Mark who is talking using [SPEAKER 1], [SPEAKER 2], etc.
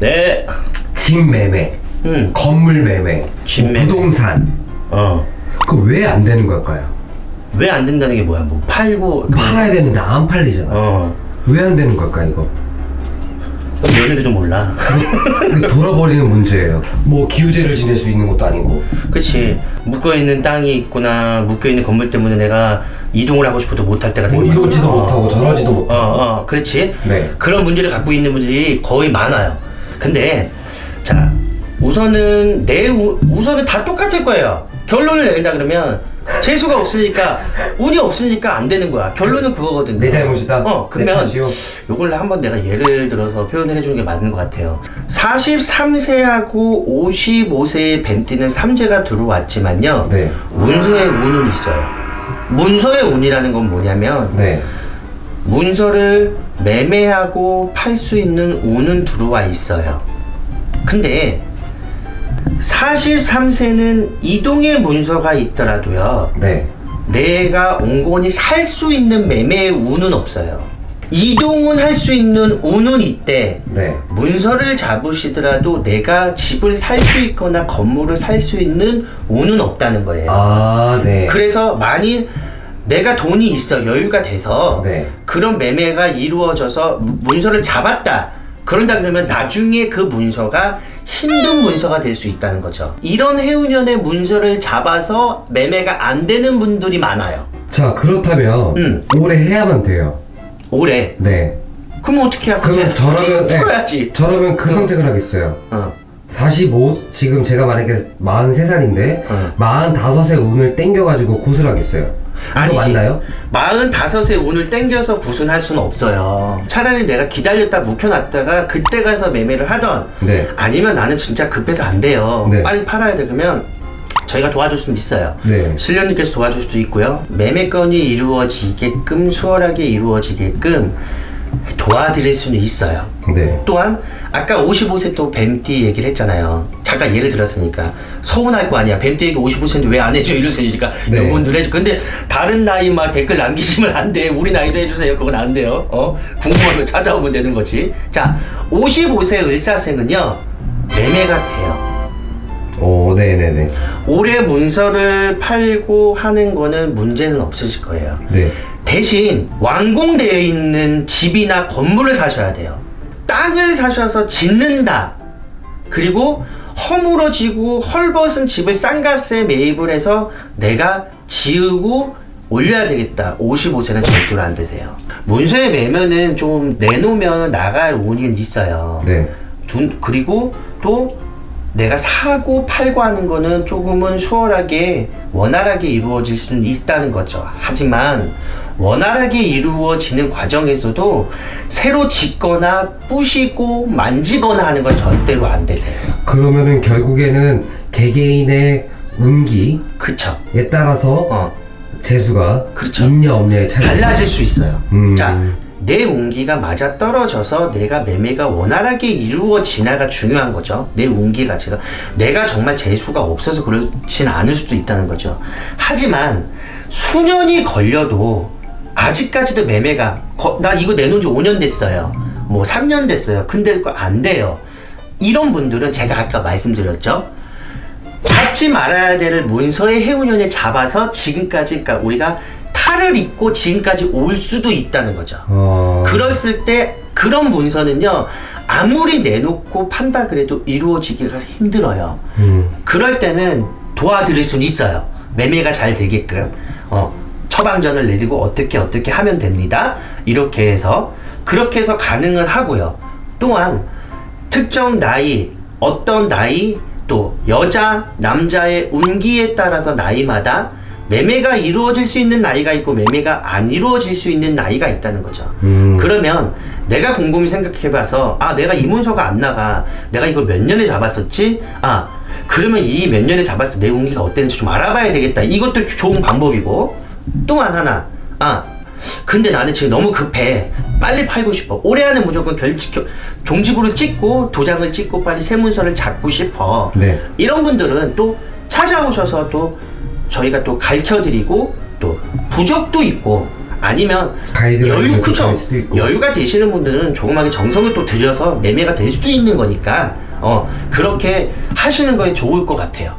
[SPEAKER 1] 네.
[SPEAKER 2] 집 매매,
[SPEAKER 1] 음.
[SPEAKER 2] 건물 매매,
[SPEAKER 1] 집
[SPEAKER 2] 뭐
[SPEAKER 1] 매매.
[SPEAKER 2] 부동산
[SPEAKER 1] 어.
[SPEAKER 2] 그거 왜 안 되는 걸까요?
[SPEAKER 1] 왜 안 된다는 게 뭐야? 뭐 팔고 그-
[SPEAKER 2] 팔아야 되는데 안 팔리잖아.
[SPEAKER 1] 어.
[SPEAKER 2] 왜 안 되는 걸까 이거?
[SPEAKER 1] 좀 몰라.
[SPEAKER 2] 이거 돌아버리는 문제예요. 뭐 기우제를 지낼 수 있는 것도 아니고.
[SPEAKER 1] 그치 묶여 있는 땅이 있구나 묶여 있는 건물 때문에 내가 이동을 하고 싶어도 못할 때가
[SPEAKER 2] 뭐
[SPEAKER 1] 되게 많아.
[SPEAKER 2] 이러지도 못하고 저러지도 못하고.
[SPEAKER 1] 어, 어, 그렇지.
[SPEAKER 2] 네.
[SPEAKER 1] 그런 문제를 갖고 있는 분들이 거의 많아요. 근데 자 우선은 내 우, 우선은 다 똑같을 거예요. 결론을 내린다 그러면 재수가 없으니까 운이 없으니까 안 되는 거야. 결론은 그거거든.
[SPEAKER 2] 내 잘못이다? 어내
[SPEAKER 1] 그러면? 요걸 한번 내가 예를 들어서 표현을 해주는 게 맞는 것 같아요. 43세하고 55세의 뱀띠는 삼재가 들어왔지만요.
[SPEAKER 2] 네.
[SPEAKER 1] 문서의 운은 있어요. 문서의 운이라는 건 뭐냐면
[SPEAKER 2] 네.
[SPEAKER 1] 문서를 매매하고 팔 수 있는 운은 들어와 있어요. 근데 43세는 이동의 문서가 있더라도요.
[SPEAKER 2] 네.
[SPEAKER 1] 내가 온건히 살 수 있는 매매의 운은 없어요. 이동은 할 수 있는 운은 있대.
[SPEAKER 2] 네.
[SPEAKER 1] 문서를 잡으시더라도 내가 집을 살 수 있거나 건물을 살 수 있는 운은 없다는 거예요.
[SPEAKER 2] 아, 네.
[SPEAKER 1] 그래서 만일 내가 돈이 있어 여유가 돼서
[SPEAKER 2] 네.
[SPEAKER 1] 그런 매매가 이루어져서 무- 문서를 잡았다 그런다 그러면 나중에 그 문서가 힘든 문서가 될 수 있다는 거죠 이런 해운년의 문서를 잡아서 매매가 안 되는 분들이 많아요
[SPEAKER 2] 자, 그렇다면
[SPEAKER 1] 음.
[SPEAKER 2] 올해 해야만 돼요.
[SPEAKER 1] 올해
[SPEAKER 2] 네.
[SPEAKER 1] 그럼 어떻게 해야
[SPEAKER 2] 그럼 저라면 네.
[SPEAKER 1] 풀어야지
[SPEAKER 2] 저라면 그 선택을 하겠어요.
[SPEAKER 1] 어.
[SPEAKER 2] 45 지금 제가 만약에 43살인데
[SPEAKER 1] 어.
[SPEAKER 2] 45세 운을 땡겨가지고 구슬하겠어요.
[SPEAKER 1] 아니지.
[SPEAKER 2] 맞나요?
[SPEAKER 1] 45세 운을 땡겨서 구순할 수는 없어요 차라리 내가 기다렸다 묵혀놨다가 그때 가서 매매를 하던
[SPEAKER 2] 네.
[SPEAKER 1] 아니면 나는 진짜 급해서 안 돼요.
[SPEAKER 2] 네.
[SPEAKER 1] 빨리 팔아야 돼. 그러면 저희가 도와줄 수는 있어요.
[SPEAKER 2] 네.
[SPEAKER 1] 실련님께서 도와줄 수도 있고요. 매매건이 이루어지게끔 수월하게 이루어지게끔 도와드릴 수는 있어요.
[SPEAKER 2] 네.
[SPEAKER 1] 또한 아까 55세 또 뱀띠 얘기를 했잖아요. 잠깐 예를 들었으니까 서운할 거 아니야. 뱀띠 얘기 55세인데 왜 안 해줘? 수 있으니까
[SPEAKER 2] 네.
[SPEAKER 1] 여러분들 해줘. 근데 다른 나이 막 댓글 남기시면 안 돼. 우리 나이도 해주세요. 그건 안 돼요. 어? 궁금하면 찾아오면 되는 거지. 자, 55세 을사생은요 매매가 돼요.
[SPEAKER 2] 오, 네네네.
[SPEAKER 1] 올해 문서를 팔고 하는 거는 문제는 없으실 거예요.
[SPEAKER 2] 네.
[SPEAKER 1] 대신 완공되어 있는 집이나 건물을 사셔야 돼요. 땅을 사셔서 짓는다. 그리고 허물어지고 헐벗은 집을 싼 값에 매입을 해서 내가 지으고 올려야 되겠다. 55세는 절대로 안 되세요. 문서에 매면은 좀 내놓으면 나갈 운이 있어요.
[SPEAKER 2] 네.
[SPEAKER 1] 둔- 그리고 또 내가 사고 팔고 하는 거는 조금은 수월하게 원활하게 이루어질 수는 있다는 거죠. 하지만 원활하게 이루어지는 과정에서도 새로 짓거나 부시고 만지거나 하는 건 절대로 안 되세요.
[SPEAKER 2] 그러면은 결국에는 개개인의 운기에
[SPEAKER 1] 그쵸?
[SPEAKER 2] 따라서
[SPEAKER 1] 어.
[SPEAKER 2] 재수가
[SPEAKER 1] 그렇죠.
[SPEAKER 2] 있냐 없냐의 차이.
[SPEAKER 1] 달라질 수 있어요.
[SPEAKER 2] 음.
[SPEAKER 1] 자, 내 운기가 맞아 떨어져서 내가 매매가 원활하게 이루어지나가 중요한 거죠. 내 운기가 제가 내가 정말 재수가 없어서 그렇진 않을 수도 있다는 거죠. 하지만 수년이 걸려도 아직까지도 매매가 거- 나 이거 내놓은 지 5년 됐어요. 뭐 3년 됐어요. 근데 안 돼요. 이런 분들은 제가 아까 말씀드렸죠. 잡지 말아야 될 문서의 해운년에 잡아서 지금까지 그러니까 우리가 탈을 입고 지금까지 올 수도 있다는 거죠.
[SPEAKER 2] 어.
[SPEAKER 1] 그랬을 때 그런 문서는요 아무리 내놓고 판다 그래도 이루어지기가 힘들어요.
[SPEAKER 2] 음.
[SPEAKER 1] 그럴 때는 도와드릴 수는 있어요. 매매가 잘 되게끔 어, 처방전을 내리고 어떻게 어떻게 하면 됩니다. 이렇게 해서 그렇게 해서 가능을 하고요. 또한 특정 나이 어떤 나이 또 여자 남자의 운기에 따라서 나이마다 매매가 이루어질 수 있는 나이가 있고 매매가 안 이루어질 수 있는 나이가 있다는 거죠.
[SPEAKER 2] 음.
[SPEAKER 1] 그러면 내가 곰곰이 생각해봐서 아 내가 이 문서가 안 나가. 내가 이거 몇 년에 잡았었지? 아 그러면 이 몇 년에 잡았을 때내 운기가 어땠는지 좀 알아봐야 되겠다. 이것도 좋은 방법이고. 또한 하나 아 근데 나는 지금 너무 급해. 빨리 팔고 싶어. 올해 안에 무조건 결직 종지부를 찍고 도장을 찍고 빨리 새 문서를 잡고 싶어.
[SPEAKER 2] 네.
[SPEAKER 1] 이런 분들은 또 찾아오셔서 또 저희가 또 가르쳐 드리고 또 부적도 있고 아니면
[SPEAKER 2] 가이드가
[SPEAKER 1] 여유
[SPEAKER 2] 있는
[SPEAKER 1] 그쵸
[SPEAKER 2] 있고.
[SPEAKER 1] 여유가 되시는 분들은 조그맣게 정성을 또 들여서 매매가 될수 있는 거니까 어 그렇게 하시는 거에 좋을 것 같아요.